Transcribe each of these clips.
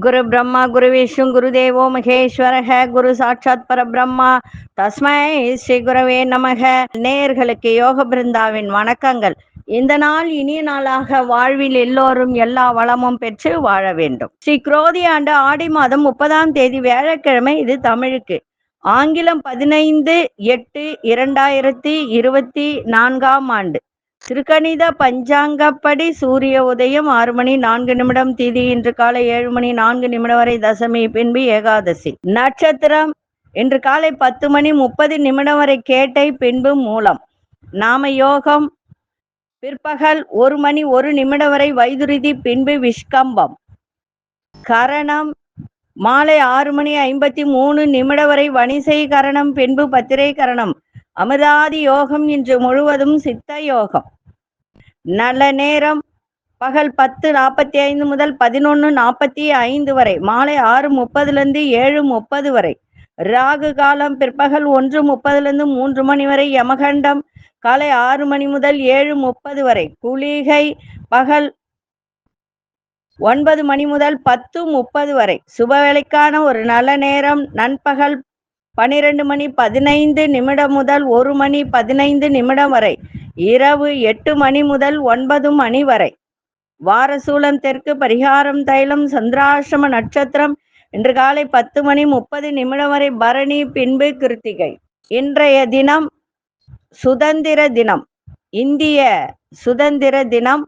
குரு பிரம்மா குரு விஷ்ணு குரு தேவோ மகேஸ்வரக குரு சாட்சாத் பரபிரம்மா. தஸ்மை ஸ்ரீ குரவே நமக. நேயர்களுக்கு யோக பிருந்தாவின் வணக்கங்கள். இந்த நாள் இனிய நாளாக வாழ்வில் எல்லோரும் எல்லா வளமும் பெற்று வாழ வேண்டும். ஸ்ரீ குரோதி ஆண்டு ஆடி மாதம் முப்பதாம் தேதி வியாழக்கிழமை இது தமிழுக்கு. ஆங்கிலம் பதினைந்து எட்டு இரண்டாயிரத்தி இருபத்தி நான்காம் ஆண்டு. திருக்கணித பஞ்சாங்கப்படி சூரிய உதயம் ஆறு மணி நான்கு நிமிடம் திதி இன்று காலை ஏழு மணி நான்கு நிமிடம் வரை தசமி பின்பு ஏகாதசி. நட்சத்திரம் இன்று காலை பத்து மணி முப்பது நிமிடம் வரை கேட்டை பின்பு மூலம். நாம யோகம் பிற்பகல் ஒரு மணி ஒரு நிமிடம் வரை வைதுருதி பின்பு விஷ்கம்பம். கரணம் மாலை ஆறு மணி ஐம்பத்தி மூணு நிமிடம் வரை வணிசை கரணம் பின்பு பத்திரை கரணம். அமிர்தாதி யோகம் இன்று முழுவதும் சித்த யோகம். நல்ல நேரம். பகல் பத்து நாற்பத்தி ஐந்து முதல் பதினொன்று நாற்பத்தி ஐந்து வரை. மாலை ஆறு முப்பதுலேருந்து ஏழு முப்பது வரை. ராகு காலம் பிற்பகல் ஒன்று முப்பதுலேருந்து மூன்று மணி வரை யமகண்டம். காலை ஆறு மணி முதல் ஏழு முப்பது வரை. குளிகை பகல் ஒன்பது மணி முதல் பத்து முப்பது வரை. சுபவேளைக்கான ஒரு நல்ல நேரம். நண்பகல் பனிரெண்டு மணி பதினைந்து நிமிடம் முதல் ஒரு மணி பதினைந்து நிமிடம் வரை இரவு எட்டு மணி முதல் ஒன்பது மணி வரை. வாரசூலம் தெற்கு பரிகாரம் தைலம் சந்திராசிரம நட்சத்திரம் இன்று காலை பத்து மணி முப்பது நிமிடம் வரை பரணி பின்பு கிருத்திகை. இன்றைய தினம் சுதந்திர தினம். இந்திய சுதந்திர தினம்.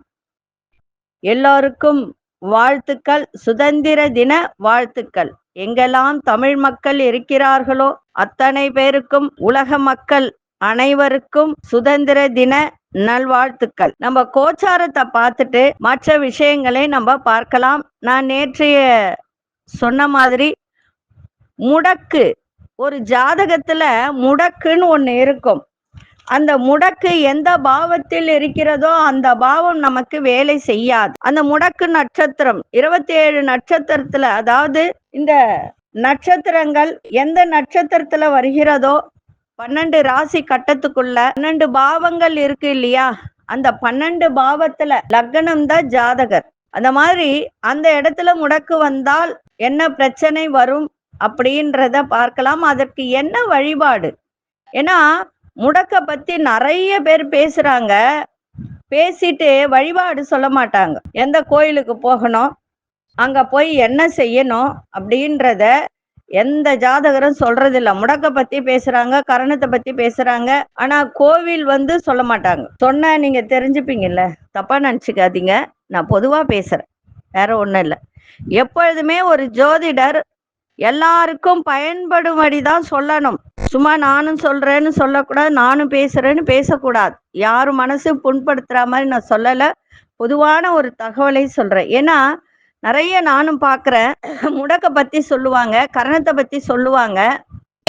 எல்லோருக்கும் வாழ்த்துக்கள். சுதந்திர தின வாழ்த்துக்கள். எங்கெல்லாம் தமிழ் மக்கள் இருக்கிறார்களோ அத்தனை பேருக்கும் உலக மக்கள் அனைவருக்கும் சுதந்திர தின நல்வாழ்த்துக்கள். நம்ம கோச்சாரத்தை பார்த்துட்டு மற்ற விஷயங்களை நம்ம பார்க்கலாம். நான் நேற்றைய சொன்ன மாதிரி முடக்கு. ஒரு ஜாதகத்துல முடக்குன்னு ஒண்ணு இருக்கும். அந்த முடக்கு எந்த பாவத்தில் இருக்கிறதோ அந்த பாவம் நமக்கு வேலை செய்யாது. அந்த முடக்கு நட்சத்திரம் இருபத்தி ஏழு நட்சத்திரத்துல அதாவது இந்த நட்சத்திரங்கள் எந்த நட்சத்திரத்துல வருகிறதோ பன்னெண்டு ராசி கட்டத்துக்குள்ள பன்னெண்டு பாவங்கள் இருக்கு இல்லையா? அந்த பன்னெண்டு பாவத்துல லக்னம் தான் ஜாதகர். அந்த மாதிரி அந்த இடத்துல முடக்கு வந்தால் என்ன பிரச்சனை வரும் அப்படின்றத பார்க்கலாம். அதற்கு என்ன வழிபாடு? ஏன்னா முடக்க பத்தி நிறைய பேர் பேசுறாங்க. பேசிட்டு வழிபாடு சொல்ல மாட்டாங்க. எந்த கோயிலுக்கு போகணும்? அங்க போய் என்ன செய்யணும்? அப்படின்றத எந்த ஜாதகரும் சொல்றது இல்ல முடக்க பத்தி பேசுறாங்க கரணத்தை பத்தி பேசுறாங்க. ஆனா கோவில் வந்து சொல்ல மாட்டாங்க. சொன்னா நீங்க தெரிஞ்சுப்பீங்கல்ல. தப்பா நினைச்சுக்காதீங்க. நான் பொதுவா பேசுறேன். வேற ஒண்ணும் இல்லை. எப்பொழுதுமே ஒரு ஜோதிடர் எல்லாருக்கும் பயன்படும்படி தான் சொல்லணும். சும்மா நானும் சொல்றேன்னு சொல்லக்கூடாது நானும் பேசுறேன்னு பேசக்கூடாது. யாரும் மனசு புண்படுத்துற மாதிரி நான் சொல்லல. பொதுவான ஒரு தகவலை சொல்றேன். ஏன்னா நிறைய நானும் பார்க்குறேன். முடக்க பத்தி சொல்லுவாங்க கரணத்தை பத்தி சொல்லுவாங்க.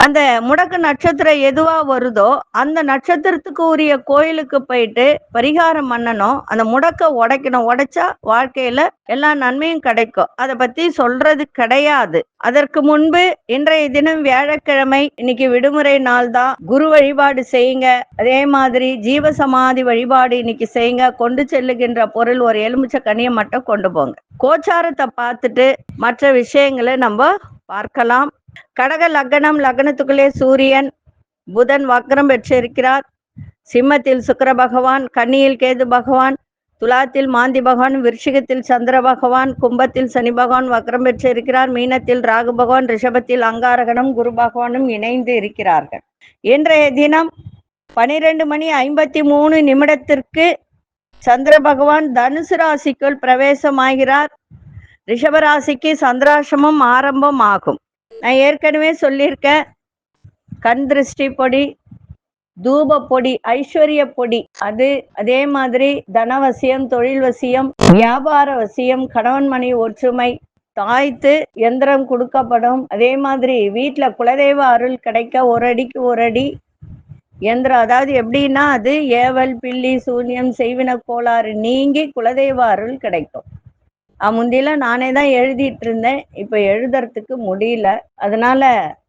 அந்த முடக்கு நட்சத்திரம் எதுவா வருதோ அந்த நட்சத்திரத்துக்கு உரிய கோயிலுக்கு போயிட்டு பரிகாரம் பண்ணணும். அந்த முடக்க உடைக்கணும். உடைச்சா வாழ்க்கையில எல்லா நன்மையும் கிடைக்கும். அதை பத்தி சொல்றது கிடையாது. அதற்கு முன்பு இன்றைய தினம் வியாழக்கிழமை இன்னைக்கு விடுமுறை நாள் தான். குரு வழிபாடு செய்யுங்க. அதே மாதிரி ஜீவசமாதி வழிபாடு இன்னைக்கு செய்யுங்க. கொண்டு செல்லுகின்ற பொருள் ஒரு எலுமிச்சை கனியை மட்டும் கொண்டு போங்க. கோச்சாரத்தை பார்த்துட்டு மற்ற விஷயங்களை நம்ம பார்க்கலாம். கடக லக்னம் லக்னத்துக்குள்ளே சூரியன் புதன் வக்ரம் பெற்றிருக்கிறார். சிம்மத்தில் சுக்கர பகவான் கன்னியில் கேது பகவான் துலாத்தில் மாந்தி பகவான் விருஷிகத்தில் சந்திர பகவான் கும்பத்தில் சனி பகவான் வக்ரம் பெற்றிருக்கிறார். மீனத்தில் ராகு பகவான் ரிஷபத்தில் அங்காரகனும் குரு பகவானும் இணைந்து இருக்கிறார்கள். இன்றைய தினம் பனிரெண்டு மணி ஐம்பத்தி மூணு நிமிடத்திற்கு சந்திர பகவான் தனுசு ராசிக்குள் பிரவேசமாகிறார். ரிஷபராசிக்கு சந்திராசிரமம் ஆரம்பம் ஆகும் நான் ஏற்கனவே சொல்லியிருக்கேன். கண் திருஷ்டி பொடி தூப பொடி ஐஸ்வர்ய பொடி. அது அதே மாதிரி தனவசியம் தொழில் வசியம் வியாபார வசியம் கணவன் மணி ஒற்றுமை தாய்த்து எந்திரம் கொடுக்கப்படும். அதே மாதிரி வீட்டில் குலதெய்வ அருள் கிடைக்க ஒரு அடிக்கு ஒரு அடி எந்திரம். அதாவது எப்படின்னா அது ஏவல் பில்லி சூன்யம் செய்வின கோளாறு நீங்கி குலதெய்வ அருள் கிடைக்கும். அஹ் நானே தான் எழுதிட்டு இருந்தேன் இப்போ எழுதுறதுக்கு முடியல. அதனால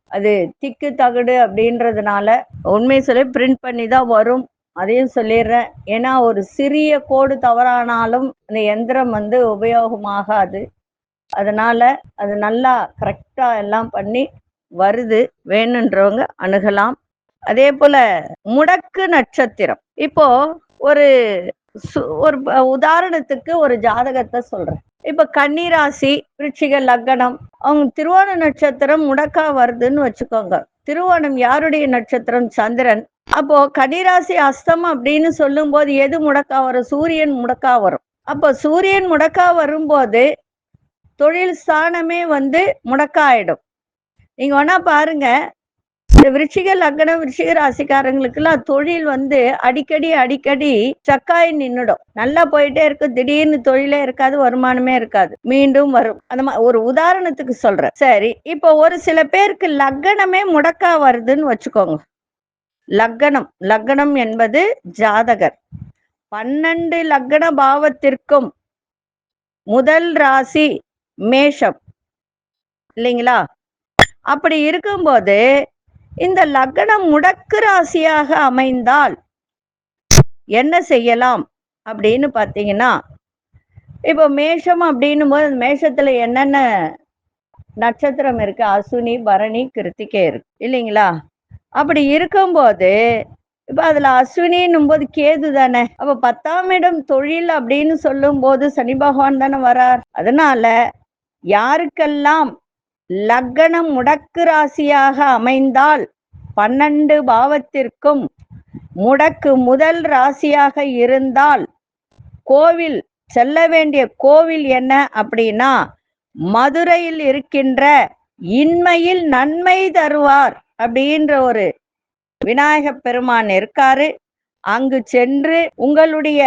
அது திக்கு தகடு அப்படின்றதுனால உண்மையை சொல்லி பிரிண்ட் பண்ணி தான் வரும். அதையும் சொல்லிடுறேன். ஏன்னா ஒரு சிறிய கோடு தவறானாலும் இந்த எந்திரம் வந்து உபயோகமாகாது. அதனால அது நல்லா கரெக்டா எல்லாம் பண்ணி வருது. வேணுன்றவங்க அணுகலாம். அதே போல முடக்கு நட்சத்திரம். இப்போ ஒரு சு- ஒரு உதாரணத்துக்கு ஒரு ஜாதகத்தை சொல்றேன். இப்ப கன்னிராசி விருச்சிக லக்னம் அவங்க திருவோண நட்சத்திரம் முடக்கா வருதுன்னு வச்சுக்கோங்க. திருவோணம் யாருடைய நட்சத்திரம்? சந்திரன். அப்போ கன்னிராசி அஸ்தம் அப்படின்னு சொல்லும்போது எது முடக்கா வரும்? சூரியன் முடக்கா வரும். அப்போ சூரியன் முடக்கா வரும்போது தொழில் ஸ்தானமே வந்து முடக்காயிடும் நீங்க வேணா பாருங்க இந்த விருச்சிக லக்னம் விருச்சிக ராசிக்காரங்களுக்கெல்லாம் தொழில் வந்து அடிக்கடி அடிக்கடி சக்காய் நின்னுடும். நல்லா போயிட்டே இருக்கு. திடீர்னு தொழிலே இருக்காது வருமானமே இருக்காது. மீண்டும் வரும். அந்த மாதிரி ஒரு உதாரணத்துக்கு சொல்றேன். சரி இப்போ ஒரு சில பேருக்கு லக்னமே முடக்கா வருதுன்னு வச்சுக்கோங்க. லக்னம் லக்னம் என்பது ஜாதகர். பன்னெண்டு லக்ன பாவத்திற்கும் முதல் ராசி மேஷம். இல்லைங்களா? அப்படி இருக்கும்போது இந்த லக்னம் முடக்கு ராசியாக அமைந்தால் என்ன செய்யலாம் அப்படின்னு பார்த்தீங்கன்னா இப்போ மேஷம் அப்படின்னும் போது அந்த மேஷத்துல என்னென்ன நட்சத்திரம் இருக்கு? அசுனி பரணி கிருத்திகை இருக்கு இல்லைங்களா? அப்படி இருக்கும்போது இப்ப அதுல அஸ்வினின்னும் போது கேது தானே. அப்ப பத்தாம் இடம் தொழில் அப்படின்னு சொல்லும் போது சனி பகவான் தானே வரார். அதனால யாருக்கெல்லாம் லக்னம் முடக்கு ராசியாக அமைந்தால் பன்னெண்டு பாவத்திற்கும் முடக்கு முதல் ராசியாக இருந்தால் கோவில் செல்ல வேண்டிய கோவில் என்ன அப்படின்னா மதுரையில் இருக்கின்ற இன்மையில் நன்மை தருவார் அப்படின்ற ஒரு விநாயக பெருமான் இருக்காரு. அங்கு சென்று உங்களுடைய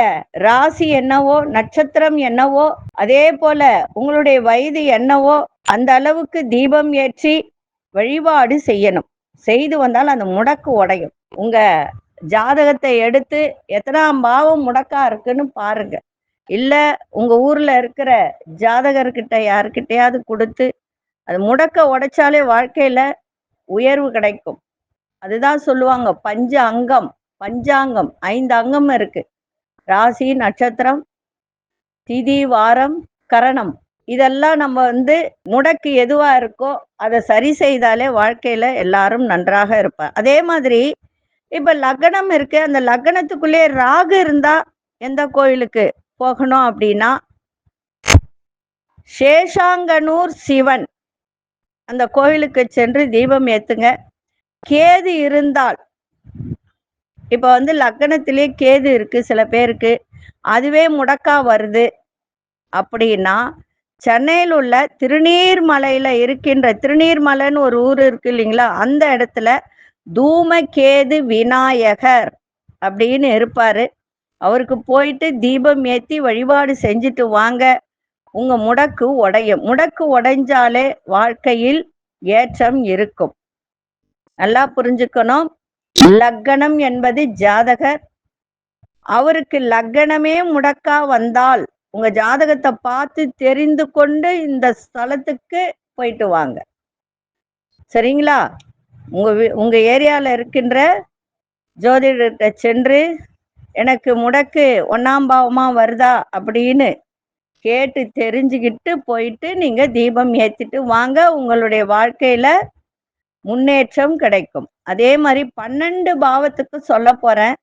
ராசி என்னவோ நட்சத்திரம் என்னவோ அதே போல உங்களுடைய வயது என்னவோ அந்த அளவுக்கு தீபம் ஏற்றி வழிபாடு செய்யணும். செய்து வந்தால் அந்த முடக்கு உடையும். உங்க ஜாதகத்தை எடுத்து எத்தனாம் பாவம் முடக்கா இருக்குன்னு பாருங்க. இல்ல உங்க ஊர்ல இருக்கிற ஜாதகர்கிட்ட யாருக்கிட்டையாவது கொடுத்து அது முடக்க உடைச்சாலே வாழ்க்கையில உயர்வு கிடைக்கும். அதுதான் சொல்லுவாங்க பஞ்ச அங்கம். பஞ்சாங்கம் ஐந்து அங்கம் இருக்கு. ராசி நட்சத்திரம் திதி வாரம் கரணம். இதெல்லாம் நம்ம வந்து முடக்கு எதுவா இருக்கோ அதை சரி செய்தாலே வாழ்க்கையில எல்லாரும் நன்றாக இருப்பார். அதே மாதிரி இப்ப லக்னம் இருக்கு. அந்த லக்னத்துக்குள்ளே ராகு இருந்தா எந்த கோயிலுக்கு போகணும் அப்படின்னா சேஷாங்கனூர் சிவன் அந்த கோயிலுக்கு சென்று தீபம் ஏத்துங்க. கேது இருந்தால் இப்போ வந்து லக்கணத்திலே கேது இருக்கு சில பேருக்கு. அதுவே முடக்கா வருது. அப்படின்னா சென்னையில் உள்ள திருநீர்மலையில இருக்கின்ற திருநீர்மலைன்னு ஒரு ஊர் இருக்கு இல்லைங்களா? அந்த இடத்துல தூமகேது விநாயகர் அப்படின்னு இருப்பாரு. அவருக்கு போயிட்டு தீபம் ஏத்தி வழிபாடு செஞ்சுட்டு வாங்க. உங்க முடக்கு உடையும். முடக்கு உடைஞ்சாலே வாழ்க்கையில் ஏற்றம் இருக்கும். நல்லா புரிஞ்சுக்கணும். லக்கணம் என்பது ஜாதகர். அவருக்கு லக்கணமே முடக்கா வந்தால் உங்க ஜாதகத்தை பார்த்து தெரிந்து கொண்டு இந்த ஸ்தலத்துக்கு போயிட்டு வாங்க. சரிங்களா? உங்க வீ- உங்க ஏரியால இருக்கின்ற ஜோதிடர்கிட்ட சென்று எனக்கு முடக்கு ஒன்னாம் பாவமா வருதா அப்படின்னு கேட்டு தெரிஞ்சுக்கிட்டு போயிட்டு நீங்க தீபம் ஏத்திட்டு வாங்க. உங்களுடைய வாழ்க்கையில முன்னேற்றம் கிடைக்கும். அதே மாதிரி பன்னெண்டு பாவத்துக்கு சொல்ல போறேன்.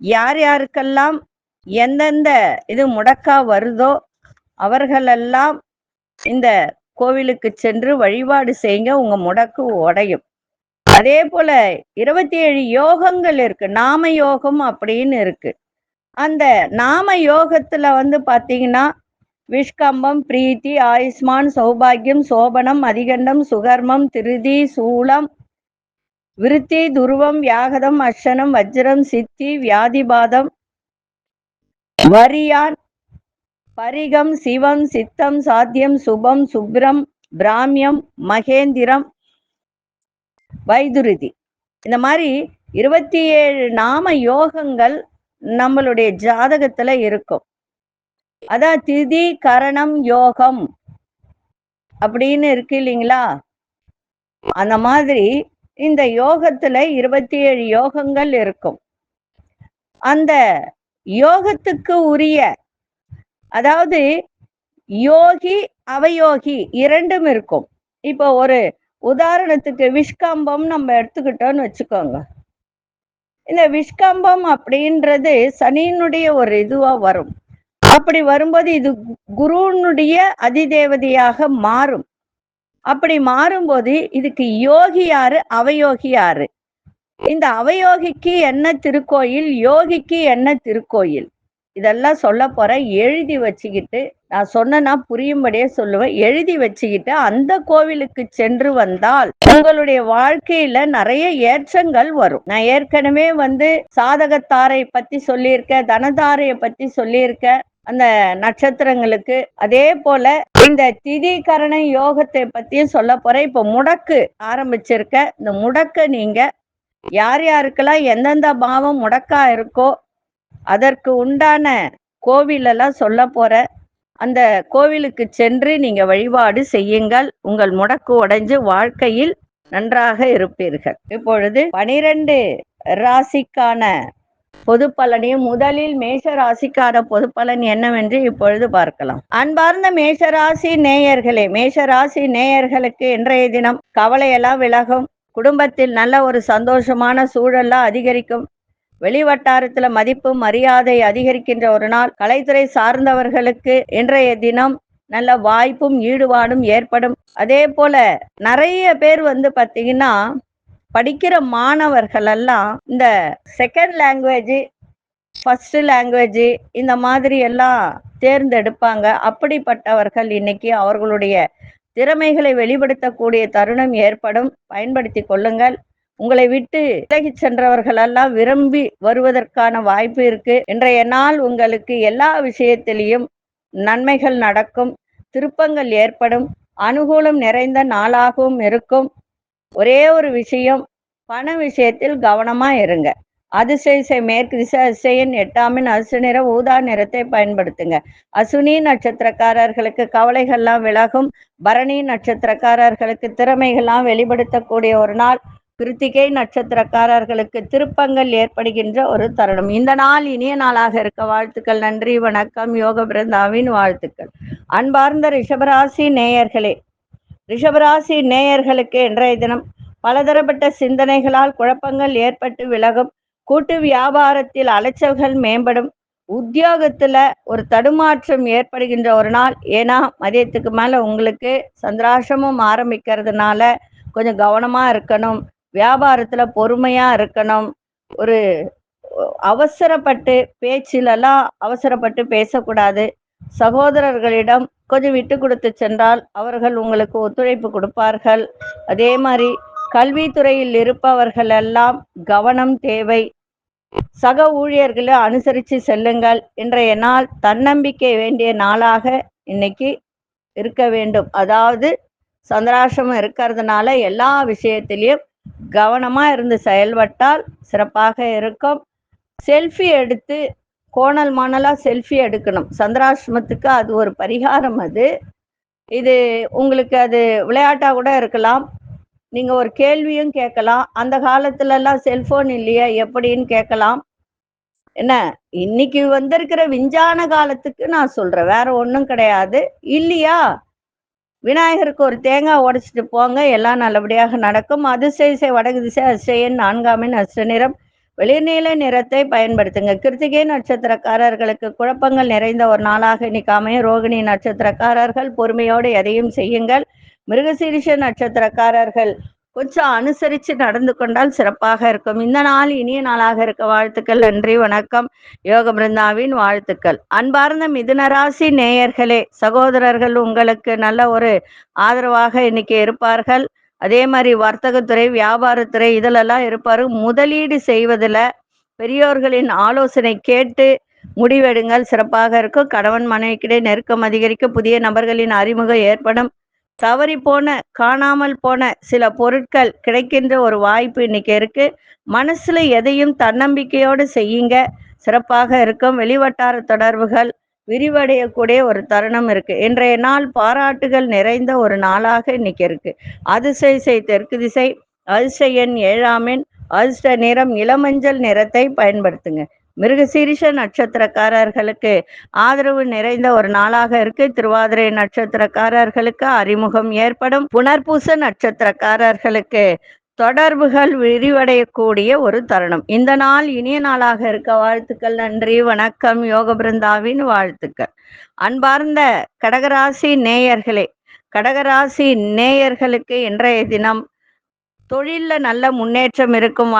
யார் யாருக்கெல்லாம் எந்தெந்த இது முடக்கா வருதோ அவர்களெல்லாம் இந்த கோவிலுக்கு சென்று வழிபாடு செய்யுங்க உங்க முடக்கு உடையும். அதே போல இருபத்தி ஏழு யோகங்கள் இருக்கு. நாம யோகம் அப்படின்னு இருக்கு. அந்த நாம யோகத்துல வந்து பாத்தீங்கன்னா விஷ்கம்பம் பிரீத்தி ஆயுஷ்மான் சௌபாகியம் சோபனம் அதிகண்டம் சுகர்மம் திருதி சூலம் விருத்தி துருவம் வியாகதம் அஷனம் வஜ்ரம் சித்தி வியாதிபாதம் வரியான் பரிகம் சிவம் சித்தம் சாத்தியம் சுபம் சுப்ரம் பிராமியம் மகேந்திரம் வைதுருதி. இந்த மாதிரி இருபத்தி ஏழு நாம யோகங்கள் நம்மளுடைய ஜாதகத்துல இருக்கும். அதான் திதி கரணம் யோகம் அப்படின்னு இருக்கு இல்லைங்களா? அந்த மாதிரி இந்த யோகத்துல இருபத்தி ஏழு யோகங்கள் இருக்கும். அந்த யோகத்துக்கு உரிய அதாவது யோகி அவயோகி இரண்டும் இருக்கும். இப்போ ஒரு உதாரணத்துக்கு விஷ்கம்பம் நம்ம எடுத்துக்கிட்டோம்னு வச்சுக்கோங்க. இந்த விஷ்கம்பம் அப்படின்றது சனியினுடைய ஒரு இதுவா வரும். அப்படி வரும்போது இது குருனுடைய அதிதேவதையாக மாறும். அப்படி மாறும்போது இதுக்கு யோகி யாரு அவயோகி யாரு இந்த அவயோகிக்கு என்ன திருக்கோயில் யோகிக்கு என்ன திருக்கோயில்? இதெல்லாம் சொல்ல போற எழுதி வச்சுக்கிட்டு நான் சொன்னேன்னா புரியும்படியே சொல்லுவேன். எழுதி வச்சுக்கிட்டு அந்த கோவிலுக்கு சென்று வந்தால் உங்களுடைய வாழ்க்கையில நிறைய ஏற்றங்கள் வரும். நான் ஏற்கனவே வந்து சாதகத்தாரை பத்தி சொல்லியிருக்கேன் தனதாரைய பத்தி சொல்லியிருக்கேன். அந்த நட்சத்திரங்களுக்கு. அதே போல இந்த திதி கரண யோகத்தை பத்தியும் சொல்ல போறேன். இப்போ முடக்கு ஆரம்பிச்சிருக்க. இந்த முடக்க நீங்க யார் யாருக்கெல்லாம் எந்தெந்த பாவம் முடக்கா இருக்கோ அதற்கு உண்டான கோவிலெல்லாம் சொல்ல போற. அந்த கோவிலுக்கு சென்று நீங்க வழிபாடு செய்யுங்கள். உங்கள் முடக்கு உடைஞ்சு வாழ்க்கையில் நன்றாக இருப்பீர்கள். இப்பொழுது பனிரெண்டு ராசிக்கான பொது பலனையும் முதலில் மேஷ ராசிக்கார பொது பலன் என்னவென்று இப்பொழுது பார்க்கலாம். அன்பார்ந்த மேஷராசி நேயர்களே மேஷராசி நேயர்களுக்கு இன்றைய தினம் கவலையெல்லாம் விலகும். குடும்பத்தில் நல்ல ஒரு சந்தோஷமான சூழல்லாம் அதிகரிக்கும். வெளிவட்டாரத்துல மதிப்பு மரியாதை அதிகரிக்கின்ற ஒரு நாள். கலைத்துறை சார்ந்தவர்களுக்கு இன்றைய தினம் நல்ல வாய்ப்பும் ஈடுபாடும் ஏற்படும். அதே போல நிறைய பேர் வந்து பாத்தீங்கன்னா படிக்கிற மாணவர்கள் எல்லாம் இந்த செகண்ட் லாங்குவேஜ் ஃபர்ஸ்ட் லாங்குவேஜ் இந்த மாதிரி எல்லாம் தேர்ந்தெடுப்பாங்க. அப்படிப்பட்டவர்கள் இன்னைக்கு அவர்களுடைய திறமைகளை வெளிப்படுத்தக்கூடிய தருணம் ஏற்படும். பயன்படுத்தி கொள்ளுங்கள். உங்களை விட்டு விலகி சென்றவர்களெல்லாம் விரும்பி வருவதற்கான வாய்ப்பு இருக்கு. இன்றைய நாள் உங்களுக்கு எல்லா விஷயத்திலையும் நன்மைகள் நடக்கும். திருப்பங்கள் ஏற்படும். அனுகூலம் நிறைந்த நாளாகவும் இருக்கும். ஒரே ஒரு விஷயம் பண விஷயத்தில் கவனமா இருங்க. அதிசய மேற்கு திசை அதிசயன் எட்டாமின் அசு நிற ஊதா நிறத்தை பயன்படுத்துங்க. அசுனி நட்சத்திரக்காரர்களுக்கு கவலைகள்லாம் விலகும். பரணி நட்சத்திரக்காரர்களுக்கு திறமைகள்லாம் வெளிப்படுத்தக்கூடிய ஒரு நாள். கிருத்திகை நட்சத்திரக்காரர்களுக்கு திருப்பங்கள் ஏற்படுகின்ற ஒரு தருணம். இந்த நாள் இனிய நாளாக இருக்க வாழ்த்துக்கள். நன்றி வணக்கம். யோக பிருந்தாவின் வாழ்த்துக்கள். அன்பார்ந்த ரிஷபராசி நேயர்களே ரிஷபராசி நேயர்களுக்கு இன்றைய தினம் பலதரப்பட்ட சிந்தனைகளால் குழப்பங்கள் ஏற்பட்டு விலகும். கூட்டு வியாபாரத்தில் அலைச்சல்கள் மேம்படும். உத்தியோகத்துல ஒரு தடுமாற்றம் ஏற்படுகின்ற ஒரு நாள். ஏன்னா மதியத்துக்கு மேல உங்களுக்கு சந்திராசமும் ஆரம்பிக்கிறதுனால கொஞ்சம் கவனமா இருக்கணும். வியாபாரத்துல பொறுமையா இருக்கணும். ஒரு அவசரப்பட்டு பேச்சிலெல்லாம் அவசரப்பட்டு பேசக்கூடாது. சகோதரர்களிடம் கொஞ்சம் விட்டு கொடுத்து சென்றால் அவர்கள் உங்களுக்கு ஒத்துழைப்பு கொடுப்பார்கள். அதே மாதிரி கல்வித்துறையில் இருப்பவர்கள் எல்லாம் கவனம் தேவை. சக ஊழியர்களை அனுசரித்து செல்லுங்கள். இன்றைய நாள் தன்னம்பிக்கை வேண்டிய நாளாக இன்னைக்கு இருக்க வேண்டும். அதாவது சந்திராசிரமம் இருக்கிறதுனால எல்லா விஷயத்திலையும் கவனமாக இருந்து செயல்பட்டால் சிறப்பாக இருக்கும். செல்ஃபி எடுத்து கோணல் மாணலா செல்ஃபி எடுக்கணும். சந்திராசிரமத்துக்கு அது ஒரு பரிகாரம் அது. இது உங்களுக்கு அது விளையாட்டா கூட இருக்கலாம். நீங்க ஒரு கேள்வியும் கேட்கலாம். அந்த காலத்துல எல்லாம் செல்போன் இல்லையா எப்படின்னு கேட்கலாம். என்ன? இன்னைக்கு வந்திருக்கிற விஞ்ஞான காலத்துக்கு நான் சொல்றேன். வேற ஒன்றும் கிடையாது. இல்லையா? விநாயகருக்கு ஒரு தேங்காய் உடைச்சிட்டு போங்க. எல்லாம் நல்லபடியாக நடக்கும். அதிசய வடகு திசை அசையன் நான்காமின் அஷ்ட நிறம் வெளிர்நீல நிறத்தை பயன்படுத்துங்க. கிருத்திகை நட்சத்திரக்காரர்களுக்கு குழப்பங்கள் நிறைந்த ஒரு நாளாக இன்னைக்கு அமையும். ரோகிணி நட்சத்திரக்காரர்கள் பொறுமையோடு எதையும் செய்யுங்கள். மிருகசீரிஷ நட்சத்திரக்காரர்கள் கொஞ்சம் அனுசரித்து நடந்து கொண்டால் சிறப்பாக இருக்கும். இந்த நாள் இனிய நாளாக இருக்க வாழ்த்துக்கள் நன்றி வணக்கம். யோக பிருந்தாவின் வாழ்த்துக்கள். அன்பார்ந்த மிதுனராசி நேயர்களே சகோதரர்கள் உங்களுக்கு நல்ல ஒரு ஆதரவாக இன்னைக்கு இருப்பார்கள். அதே மாதிரி வர்த்தகத்துறை வியாபாரத்துறை இதிலெல்லாம் இருப்பாரு. முதலீடு செய்வதில் பெரியோர்களின் ஆலோசனை கேட்டு முடிவெடுங்கள். சிறப்பாக இருக்கும். கணவன் மனைவிக்கிடையே நெருக்கம் அதிகரிக்க புதிய நபர்களின் அறிமுகம் ஏற்படும். தவறி போன காணாமல் போன சில பொருட்கள் கிடைக்கின்ற ஒரு வாய்ப்பு இன்னைக்கு இருக்கு. மனசுல எதையும் தன்னம்பிக்கையோடு செய்யுங்க. சிறப்பாக இருக்கும். வெளிவட்டார தொடர்புகள் விரிவடையக்கூடிய ஒரு தருணம் இருக்கு. இன்றைய நாள் பாராட்டுகள் நிறைந்த ஒரு நாளாக இன்னைக்கு இருக்கு. அதிசய தெற்கு திசை அதிர்ஷ்ட எண் ஏழாமின் அதிர்ஷ்ட நிறம் இளமஞ்சள் நிறத்தை பயன்படுத்துங்க. மிருகசீரிஷ நட்சத்திரக்காரர்களுக்கு ஆதரவு நிறைந்த ஒரு நாளாக இருக்கு. திருவாதிரை நட்சத்திரக்காரர்களுக்கு அறிமுகம் ஏற்படும். புனர்பூச நட்சத்திரக்காரர்களுக்கு தொடர்புகள் விரிவடையக்கூடிய ஒரு தருணம். இந்த நாள் இனிய நாளாக இருக்க வாழ்த்துக்கள் நன்றி வணக்கம் யோக பிருந்தாவின் வாழ்த்துக்கள். அன்பார்ந்த கடகராசி நேயர்களே கடகராசி நேயர்களுக்கு இன்றைய தினம் தொழிலில் நல்ல முன்னேற்றம் இருக்கும்.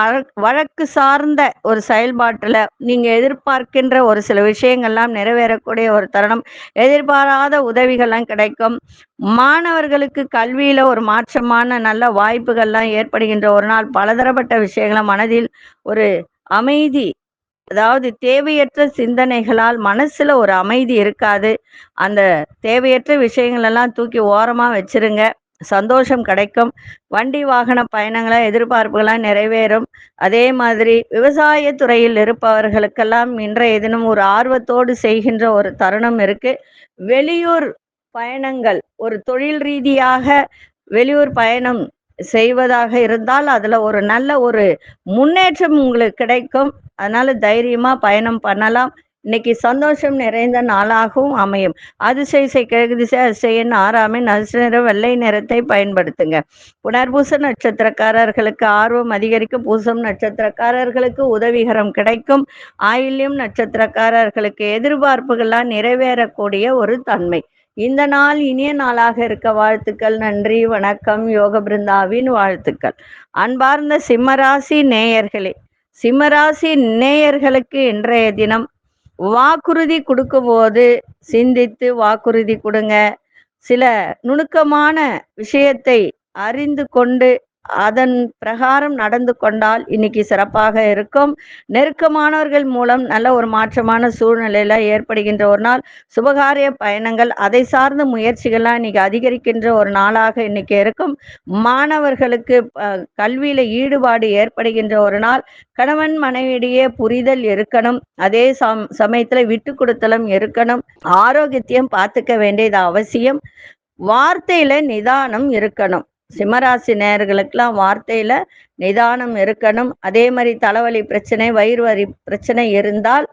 வழக்கு சார்ந்த ஒரு செயல்பாட்டில் நீங்கள் எதிர்பார்க்கின்ற ஒரு சில விஷயங்கள்லாம் நிறைவேறக்கூடிய ஒரு தருணம். எதிர்பாராத உதவிகள்லாம் கிடைக்கும். மாணவர்களுக்கு கல்வியில் ஒரு மாற்றமான நல்ல வாய்ப்புகள்லாம் ஏற்படுகின்ற ஒரு நாள். பலதரப்பட்ட விஷயங்களை மனதில் ஒரு அமைதி அதாவது தேவையற்ற சிந்தனைகளால் மனசுல ஒரு அமைதி இருக்காது. அந்த தேவையற்ற விஷயங்களெல்லாம் தூக்கி ஓரமாக வச்சிருங்க. சந்தோஷம் கிடைக்கும். வண்டி வாகன பயணங்களை எதிர்பார்ப்புகளாக நிறைவேறும். அதே மாதிரி விவசாய துறையில் இருப்பவர்களுக்கெல்லாம் இன்றைய தினம் ஒரு ஆர்வத்தோடு செய்கின்ற ஒரு தருணம் இருக்கு. வெளியூர் பயணங்கள் ஒரு தொழில் ரீதியாக வெளியூர் பயணம் செய்வதாக இருந்தால் அதுல ஒரு நல்ல ஒரு முன்னேற்றம் உங்களுக்கு கிடைக்கும். அதனால தைரியமா பயணம் பண்ணலாம். இன்னைக்கு சந்தோஷம் நிறைந்த நாளாகவும் அமையும். அதிசய கிழக்கு திசை அதிசயன் ஆறாமின் நிற வெள்ளை நிறத்தை பயன்படுத்துங்க. புனர்பூச நட்சத்திரக்காரர்களுக்கு ஆர்வம் அதிகரிக்கும். பூசம் நட்சத்திரக்காரர்களுக்கு உதவிகரம் கிடைக்கும். ஆயில்யம் நட்சத்திரக்காரர்களுக்கு எதிர்பார்ப்புகள்லாம் நிறைவேறக்கூடிய ஒரு தன்மை. இந்த நாள் இனிய நாளாக இருக்க வாழ்த்துக்கள். நன்றி வணக்கம். யோக பிருந்தாவின் வாழ்த்துக்கள். அன்பார்ந்த சிம்மராசி நேயர்களே சிம்மராசி நேயர்களுக்கு இன்றைய தினம் வாக்குறுதி கொடுக்கும்போது சிந்தித்து வாக்குறுதி கொடுங்க. சில நுணுக்கமான விஷயத்தை அறிந்து கொண்டு அதன் பிரகாரம் நடந்து கொண்டால் இன்னைக்கு சிறப்பாக இருக்கும். நெருக்கமானவர்கள் மூலம் நல்ல ஒரு மாற்றமான சூழ்நிலையில ஏற்படுகின்ற ஒரு நாள். சுபகாரிய பயணங்கள் அதை சார்ந்த முயற்சிகள்லாம் இன்னைக்கு அதிகரிக்கின்ற ஒரு நாளாக இன்னைக்கு இருக்கும். மாணவர்களுக்கு கல்வியில ஈடுபாடு ஏற்படுகின்ற ஒரு நாள். கணவன் மனைவியிடையே புரிதல் இருக்கணும். அதே சம் சமயத்துல விட்டு கொடுத்தலும் இருக்கணும். ஆரோக்கியத்தையும் பார்த்துக்க வேண்டியது அவசியம். வார்த்தையில நிதானம் இருக்கணும். சிம்மராசி நேர்களுக்கெல்லாம் வார்த்தையில நிதானம் இருக்கணும். அதே மாதிரி தலைவலி பிரச்சனை வயிறு வரி பிரச்சனை இருந்தால்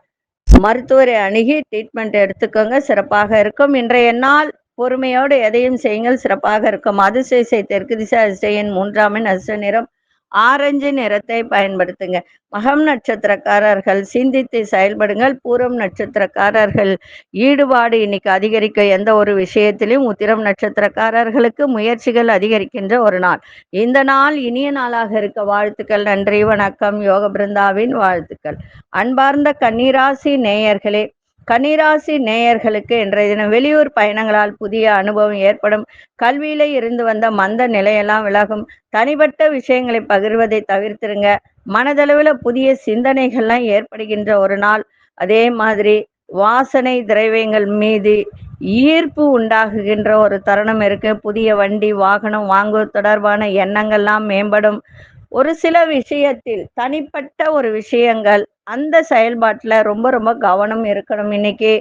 மருத்துவரை அணுகி ட்ரீட்மெண்ட் எடுத்துக்கோங்க. சிறப்பாக இருக்கும். இன்றைய நாள் பொறுமையோடு எதையும் செய்யுங்கள். சிறப்பாக இருக்கும். அதிசய தெற்கு திசை அதிசயன் மூன்றாமின் அச நிறம். ஆரஞ்சு நிறத்தை பயன்படுத்துங்க. மகம் நட்சத்திரக்காரர்கள் சிந்தித்து செயல்படுங்கள். பூரம் நட்சத்திரக்காரர்கள் ஈடுபாடு இன்னைக்கு அதிகரிக்க எந்த ஒரு விஷயத்திலும் உத்திரம் நட்சத்திரக்காரர்களுக்கு முயற்சிகள் அதிகரிக்கின்ற ஒரு நாள். இந்த நாள் இனிய நாளாக இருக்க வாழ்த்துக்கள். நன்றி வணக்கம். யோக பிருந்தாவின் வாழ்த்துக்கள். அன்பார்ந்த கன்னிராசி நேயர்களே கன்னிராசி நேயர்களுக்கு இன்றைய தினம் வெளியூர் பயணங்களால் புதிய அனுபவம் ஏற்படும். கல்வியில இருந்து வந்த மந்த நிலையெல்லாம் விலகும். தனிப்பட்ட விஷயங்களை பகிர்வதை தவிர்த்துருங்க. மனதளவில் புதிய சிந்தனைகள்லாம் ஏற்படுகின்ற ஒரு நாள். அதே மாதிரி வாசனை திரவியங்கள் மீது ஈர்ப்பு உண்டாகுகின்ற ஒரு தருணம் இருக்கு. புதிய வண்டி வாகனம் வாங்குவது தொடர்பான எண்ணங்கள்லாம் மேம்படும். ஒரு சில விஷயத்தில் தனிப்பட்ட ஒரு விஷயங்கள் அந்த செயல்பாட்டில் ரொம்ப ரொம்ப கவனம் இருக்கணும். இன்னைக்கு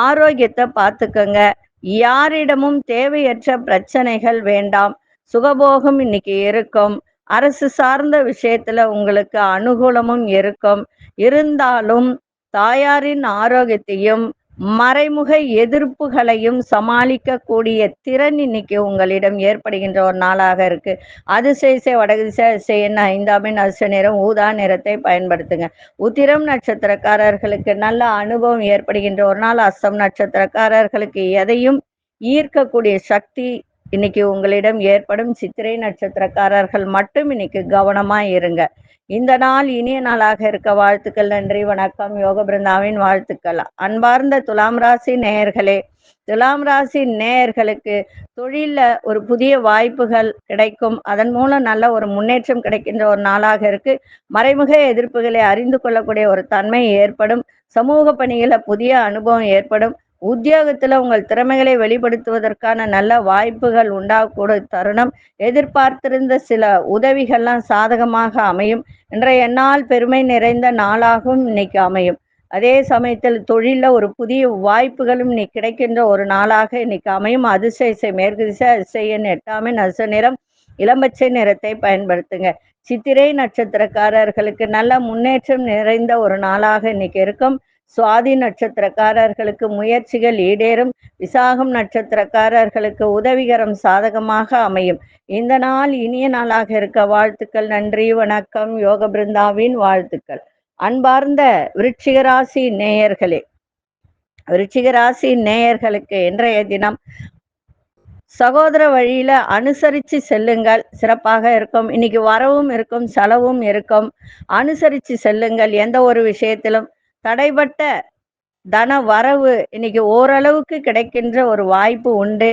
ஆரோக்கியத்தை பார்த்துக்கோங்க. யாரிடமும் தேவையற்ற பிரச்சனைகள் வேண்டாம். சுகபோகம் இன்னைக்கு இருக்கும். அரசு சார்ந்த விஷயத்துல உங்களுக்கு அனுகூலமும் இருக்கும். இருந்தாலும் தாயாரின் ஆரோக்கியத்தையும் மறைமுக எதிர்ப்புகளையும் சமாளிக்கக்கூடிய திறன் இன்னைக்கு உங்களிடம் ஏற்படுகின்ற ஒரு நாளாக இருக்கு. அதிசய வடதிசை என்ன ஐந்தாமின் அசு நிறம் ஊதா நிறத்தை பயன்படுத்துங்க. உத்திரம் நட்சத்திரக்காரர்களுக்கு நல்ல அனுபவம் ஏற்படுகின்ற ஒரு நாள். அஸ்தம் நட்சத்திரக்காரர்களுக்கு எதையும் ஈர்க்கக்கூடிய சக்தி இன்னைக்கு உங்களிடம் ஏற்படும் சித்திரை நட்சத்திரக்காரர்கள் மட்டும் இன்னைக்கு கவனமா இருங்க. இந்த நாள் இனிய நாளாக இருக்க வாழ்த்துக்கள் நன்றி வணக்கம். யோக பிருந்தாவின் வாழ்த்துக்கள். அன்பார்ந்த துலாம் ராசி நேயர்களே துலாம் ராசி நேயர்களுக்கு தொழில ஒரு புதிய வாய்ப்புகள் கிடைக்கும். அதன் மூலம் நல்ல ஒரு முன்னேற்றம் கிடைக்கின்ற ஒரு நாளாக இருக்கு. மறைமுக எதிர்ப்புகளை அறிந்து கொள்ளக்கூடிய ஒரு தன்மை ஏற்படும். சமூக பணிகளை புதிய அனுபவம் ஏற்படும். உத்தியோகத்துல உங்கள் திறமைகளை வெளிப்படுத்துவதற்கான நல்ல வாய்ப்புகள் உண்டாகக்கூடிய தருணம். எதிர்பார்த்திருந்த சில உதவிகள்லாம் சாதகமாக அமையும். இன்றைய நாள் பெருமை நிறைந்த நாளாகவும் இன்னைக்கு அமையும். அதே சமயத்தில் தொழில ஒரு புதிய வாய்ப்புகளும் இன்னைக்கு கிடைக்கின்ற ஒரு நாளாக இன்னைக்கு அமையும். அதிசய மேற்கு திசை அதிசயன் எட்டாமே நச நிறம் இளம்பச்சை நிறத்தை பயன்படுத்துங்க. சித்திரை நட்சத்திரக்காரர்களுக்கு நல்ல முன்னேற்றம் நிறைந்த ஒரு நாளாக இன்னைக்கு இருக்கும். சுவாதி நட்சத்திரக்காரர்களுக்கு முயற்சிகள் ஈடேறும். விசாகம் நட்சத்திரக்காரர்களுக்கு உதவிகரம் சாதகமாக அமையும். இந்த நாள் இனிய நாளாக இருக்க வாழ்த்துக்கள் நன்றி வணக்கம். யோக பிருந்தாவின் வாழ்த்துக்கள். அன்பார்ந்த விருச்சிகராசி நேயர்களே விருச்சிகராசி நேயர்களுக்கு இன்றைய தினம் சகோதர வழியில அனுசரிச்சு செல்லுங்கள். சிறப்பாக இருக்கும். இன்னைக்கு வரவும் இருக்கும் செலவும் இருக்கும். அனுசரிச்சு செல்லுங்கள். எந்த ஒரு விஷயத்திலும் தடைப்பட்ட தன வரவு இன்னைக்கு ஓரளவுக்கு கிடைக்கின்ற ஒரு வாய்ப்பு உண்டு.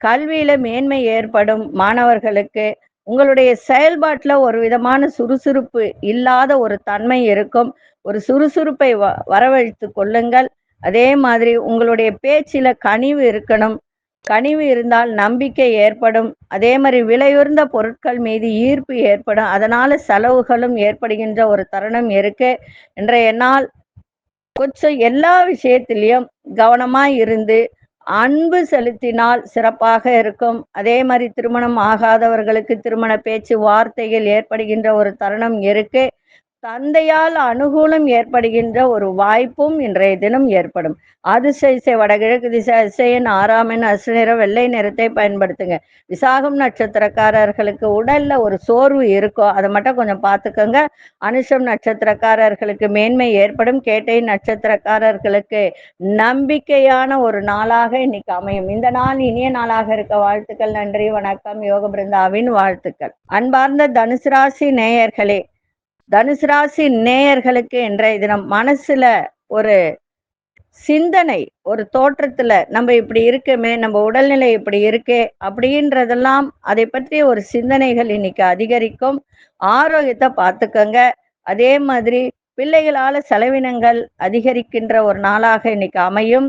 கல்வியில மேன்மை ஏற்படும் மாணவர்களுக்கு உங்களுடைய செயல்பாட்டில் ஒரு விதமான சுறுசுறுப்பு இல்லாத ஒரு தன்மை இருக்கும். ஒரு சுறுசுறுப்பை வ வரவழைத்து கொள்ளுங்கள். அதே மாதிரி உங்களுடைய பேச்சில கனிவு இருக்கணும். கனிவு இருந்தால் நம்பிக்கை ஏற்படும். அதே மாதிரி விலையுயர்ந்த பொருட்கள் மீது ஈர்ப்பு ஏற்படும். அதனால செலவுகளும் ஏற்படுகின்ற ஒரு தருணம் இருக்கு. இன்றைய நாள் கொஞ்சம் எல்லா விஷயத்திலையும் கவனமா இருந்து அன்பு செலுத்தினால் சிறப்பாக இருக்கும். அதே மாதிரி திருமணம் ஆகாதவர்களுக்கு திருமண பேச்சு வார்த்தைகள் ஏற்படுகின்ற ஒரு தருணம் இருக்கு. தந்தையால் அனுகூலம் ஏற்படுகின்ற ஒரு வாய்ப்பும் இன்றைய தினம் ஏற்படும். அதிசய வடகிழக்கு திசை அதிசயன் ஆறாமின் அசுநிற வெள்ளை நிறத்தை பயன்படுத்துங்க. விசாகம் நட்சத்திரக்காரர்களுக்கு உடல்ல ஒரு சோர்வு இருக்கோ அதை மட்டும் கொஞ்சம் பார்த்துக்கோங்க. அனுஷம் நட்சத்திரக்காரர்களுக்கு மேன்மை ஏற்படும். கேட்டை நட்சத்திரக்காரர்களுக்கு நம்பிக்கையான ஒரு நாளாக இன்னைக்கு அமையும். இந்த நாள் இனிய நாளாக இருக்க வாழ்த்துக்கள் நன்றி வணக்கம். யோக பிருந்தாவின் வாழ்த்துக்கள். அன்பார்ந்த தனுசு ராசி நேயர்களே தனுசு ராசி நேயர்களுக்கு இன்றைய தினம் மனசுல ஒரு சிந்தனை ஒரு தோற்றத்துல நம்ம இப்படி இருக்கமே நம்ம உடல்நிலை இப்படி இருக்கே அப்படின்றதெல்லாம் அதை பற்றிய ஒரு சிந்தனைகள் இன்னைக்கு அதிகரிக்கும். ஆரோக்கியத்தை பார்த்துக்கோங்க. அதே மாதிரி பிள்ளைகளால செலவினங்கள் அதிகரிக்கின்ற ஒரு நாளாக இன்னைக்கு அமையும்.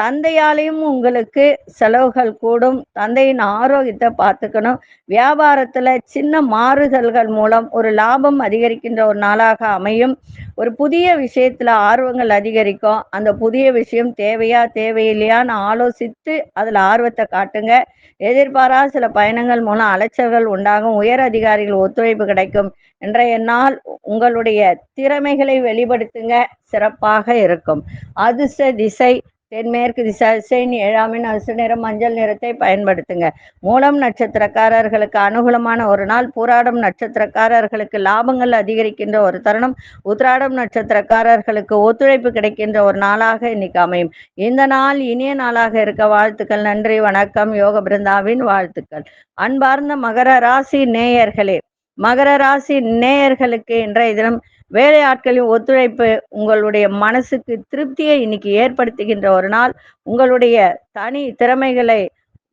தந்தையாலையும் உங்களுக்கு செலவுகள் கூடும். தந்தையின் ஆரோக்கியத்தை பார்த்துக்கணும். வியாபாரத்துல சின்ன மாறுதல்கள் மூலம் ஒரு லாபம் அதிகரிக்கின்ற ஒரு நாளாக அமையும். ஒரு புதிய விஷயத்துல ஆர்வங்கள் அதிகரிக்கும். அந்த புதிய விஷயம் தேவையா தேவையில்லையான்னு ஆலோசித்து அதுல ஆர்வத்தை காட்டுங்க. எதிர்பாராத சில பயணங்கள் மூலம் அலைச்சல்கள் உண்டாகும். உயர் அதிகாரிகள் ஒத்துழைப்பு கிடைக்கும். இன்றைய நாள் உங்களுடைய திறமைகளை வெளிப்படுத்துங்க. சிறப்பாக இருக்கும். அதிர்ஷ்ட திசை தென்மேற்கு திசைன் ஏழாமின் அசு நிறம் மஞ்சள் நிறத்தை பயன்படுத்துங்க. மூலம் நட்சத்திரக்காரர்களுக்கு அனுகூலமான ஒரு நாள். பூராடம் நட்சத்திரக்காரர்களுக்கு லாபங்கள் அதிகரிக்கின்ற ஒரு தருணம். உத்ராடம் நட்சத்திரக்காரர்களுக்கு ஒத்துழைப்பு கிடைக்கின்ற ஒரு நாளாக இன்னைக்கு அமையும். இந்த நாள் இனிய நாளாக இருக்க வாழ்த்துக்கள் நன்றி வணக்கம் யோக பிருந்தாவின் வாழ்த்துக்கள். அன்பார்ந்த மகர ராசி நேயர்களே மகர ராசி நேயர்களுக்கு இன்றைய தினம் வேலையாட்களின் ஒத்துழைப்பு உங்களுடைய மனசுக்கு திருப்தியை இன்னைக்கு ஏற்படுத்துகின்ற ஒரு நாள். உங்களுடைய தனி திறமைகளை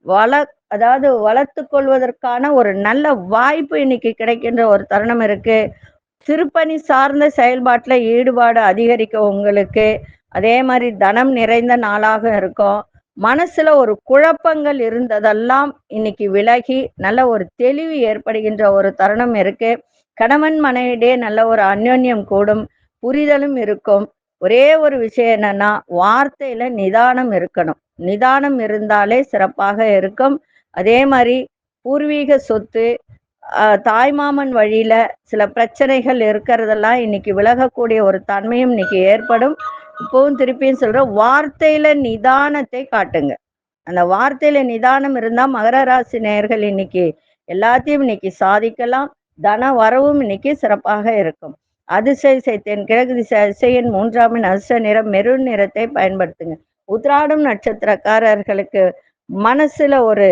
வள அதாவது வளர்த்து கொள்வதற்கான ஒரு நல்ல வாய்ப்பு இன்னைக்கு கிடைக்கின்ற ஒரு தருணம் இருக்கு. திருப்பணி சார்ந்த செயல்பாட்டில் ஈடுபாடு அதிகரிக்க உங்களுக்கு அதே மாதிரி தனம் நிறைந்த நாளாக இருக்கும். மனசுல ஒரு குழப்பங்கள் இருந்ததெல்லாம் இன்னைக்கு விலகி நல்ல ஒரு தெளிவு ஏற்படுகின்ற ஒரு தருணம் இருக்கு. கணவன் மனைவிடையே நல்ல ஒரு அந்யோன்யம் கூடும் புரிதலும் இருக்கும். ஒரே ஒரு விஷயம் என்னன்னா வார்த்தையில நிதானம் இருக்கணும். நிதானம் இருந்தாலே சிறப்பாக இருக்கும். அதே மாதிரி பூர்வீக சொத்து தாய்மாமன் வழியில சில பிரச்சனைகள் இருக்கிறதெல்லாம் இன்னைக்கு விலகக்கூடிய ஒரு தன்மையும் இன்னைக்கு ஏற்படும். இப்பவும் திருப்பியும் சொல்றேன் வார்த்தையில நிதானத்தை காட்டுங்க. அந்த வார்த்தையில நிதானம் இருந்தா மகர ராசி நேர்கள் இன்னைக்கு எல்லாத்தையும் இன்னைக்கு சாதிக்கலாம். தன வரவும் இன்னைக்கு சிறப்பாக இருக்கும். அதிசய சைத்தேன் கிழக்கு திசை அதிசயன் மூன்றாமின் அதிர்ஷ்ட நிறம் மெருன் நிறத்தை பயன்படுத்துங்க. உத்ராடம் நட்சத்திரக்காரர்களுக்கு மனசுல ஒரு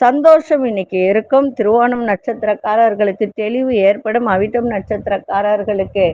சந்தோஷம் இன்னைக்கு இருக்கும். திருவோணம் நட்சத்திரக்காரர்களுக்கு தெளிவு ஏற்படும். அவிட்டம் நட்சத்திரக்காரர்களுக்கு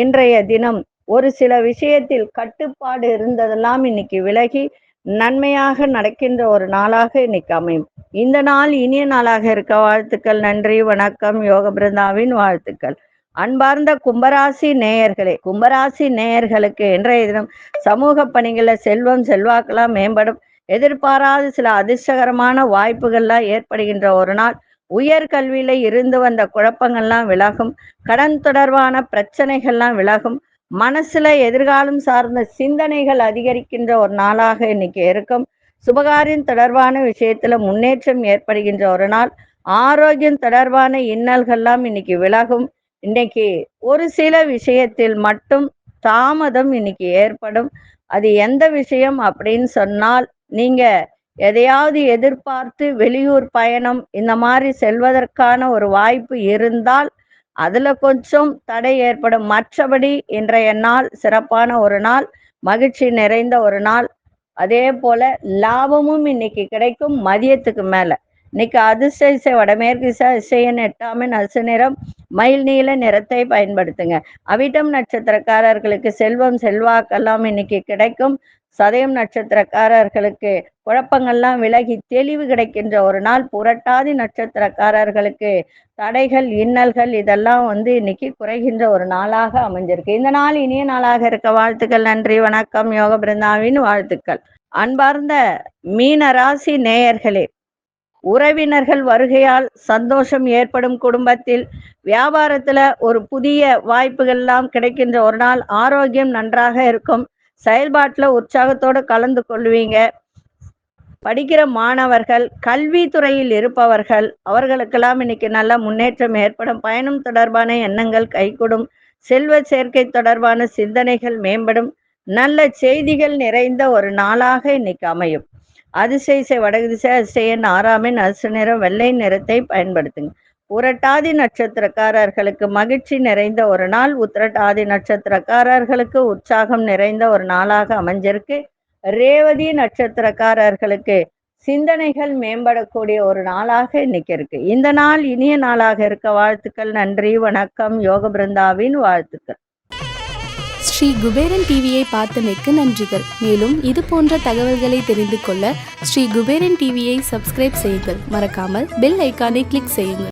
இன்றைய தினம் ஒரு சில விஷயத்தில் கட்டுப்பாடு இருந்ததெல்லாம் இன்னைக்கு விலகி நன்மையாக நடக்கின்ற ஒரு நாளாக இன்னைக்கு அமையும். இந்த நாள் இனிய நாளாக இருக்க வாழ்த்துக்கள் நன்றி வணக்கம் யோக பிருந்தாவின் வாழ்த்துக்கள். அன்பார்ந்த கும்பராசி நேயர்களே கும்பராசி நேயர்களுக்கு இன்றைய தினம் சமூக பணிகளில் செல்வம் செல்வாக்கெல்லாம் மேம்படும். எதிர்பாராத சில அதிர்ஷ்டகரமான வாய்ப்புகள்லாம் ஏற்படுகின்ற ஒரு நாள். உயர்கல்வியில இருந்து வந்த குழப்பங்கள்லாம் விலகும். கடன் தொடர்பான பிரச்சனைகள்லாம் விலகும். மனசுல எதிர்காலம் சார்ந்த சிந்தனைகள் அதிகரிக்கின்ற ஒரு நாளாக இன்னைக்கு இருக்கும். சுபகாரியம் தொடர்பான விஷயத்துல முன்னேற்றம் ஏற்படுகின்ற ஒரு நாள். ஆரோக்கியம் தொடர்பான இன்னல்கள்லாம் இன்னைக்கு விலகும். இன்னைக்கு ஒரு சில விஷயத்தில் மட்டும் தாமதம் இன்னைக்கு ஏற்படும். அது எந்த விஷயம் அப்படின்னு சொன்னால் நீங்க எதையாவது எதிர்பார்த்து வெளியூர் பயணம் இந்த மாதிரி செல்வதற்கான ஒரு வாய்ப்பு இருந்தால் அதுல கொஞ்சம் தடை ஏற்படும். மற்றபடி இன்றைய நாள் சிறப்பான ஒரு நாள் மகிழ்ச்சி நிறைந்த ஒரு நாள். அதே போல லாபமும் இன்னைக்கு கிடைக்கும் மதியத்துக்கு மேல. இன்னைக்கு அதிர்ஷ்ட இசை வடமேற்கு இசை இசையன் எட்டாமின் அசு நிறம் மயில் நீல நிறத்தை பயன்படுத்துங்க. அவிட்டம் நட்சத்திரக்காரர்களுக்கு செல்வம் செல்வாக்கெல்லாம் இன்னைக்கு கிடைக்கும். சதயம் நட்சத்திரக்காரர்களுக்கு குழப்பங்கள்லாம் விலகி தெளிவு கிடைக்கின்ற ஒரு நாள் புரட்டாதி நட்சத்திரக்காரர்களுக்கு. தடைகள் இன்னல்கள் இதெல்லாம் வந்து இன்னைக்கு குறைகின்ற ஒரு நாளாக அமைஞ்சிருக்கு. இந்த நாள் இனிய நாளாக இருக்க வாழ்த்துக்கள் நன்றி வணக்கம் யோக பிருந்தாவின் வாழ்த்துக்கள். அன்பார்ந்த மீன ராசி நேயர்களே உறவினர்கள் வருகையால் சந்தோஷம் ஏற்படும் குடும்பத்தில் வியாபாரத்துல ஒரு புதிய வாய்ப்புகள்லாம் கிடைக்கின்ற ஒரு நாள். ஆரோக்கியம் நன்றாக இருக்கும். செயல்பாட்டில் உற்சாகத்தோடு கலந்து கொள்வீங்க. படிக்கிற மாணவர்கள் கல்வித்துறையில் இருப்பவர்கள் அவர்களுக்கெல்லாம் இன்னைக்கு நல்ல முன்னேற்றம் ஏற்படும். பயணம் தொடர்பான எண்ணங்கள் கைகூடும். செல்வ சேர்க்கை தொடர்பான சிந்தனைகள் மேம்படும். நல்ல செய்திகள் நிறைந்த ஒரு நாளாக இன்னைக்கு அமையும். அதிசய வடதிசை அதிசயன் ஆறாமின் அசு நிறம் வெள்ளை நிறத்தை பயன்படுத்துங்க. உரட்டாதி நட்சத்திரக்காரர்களுக்கு மகிழ்ச்சி நிறைந்த ஒரு நாள். உத்திரட்டாதி நட்சத்திரக்காரர்களுக்கு உற்சாகம் நிறைந்த ஒரு நாளாக அமைஞ்சிருக்கு. ரேவதி நட்சத்திரக்காரர்களுக்கு சிந்தனைகள் மேம்படக்கூடிய ஒரு நாளாக இன்னைக்கு இருக்கு இந்த நாள் இனிய நாளாக இருக்க வாழ்த்துக்கள். நன்றி வணக்கம். யோக பிருந்தாவின் வாழ்த்துக்கள். ஸ்ரீ குபேரன் டிவியை பார்த்தமைக்கு நன்றிகள். மேலும் இது போன்ற தகவல்களை தெரிந்து கொள்ள ஸ்ரீ குபேரன் டிவியை சப்ஸ்கிரைப் செய்யுங்கள். மறக்காமல் பெல் ஐக்கானை கிளிக் செய்யுங்கள்.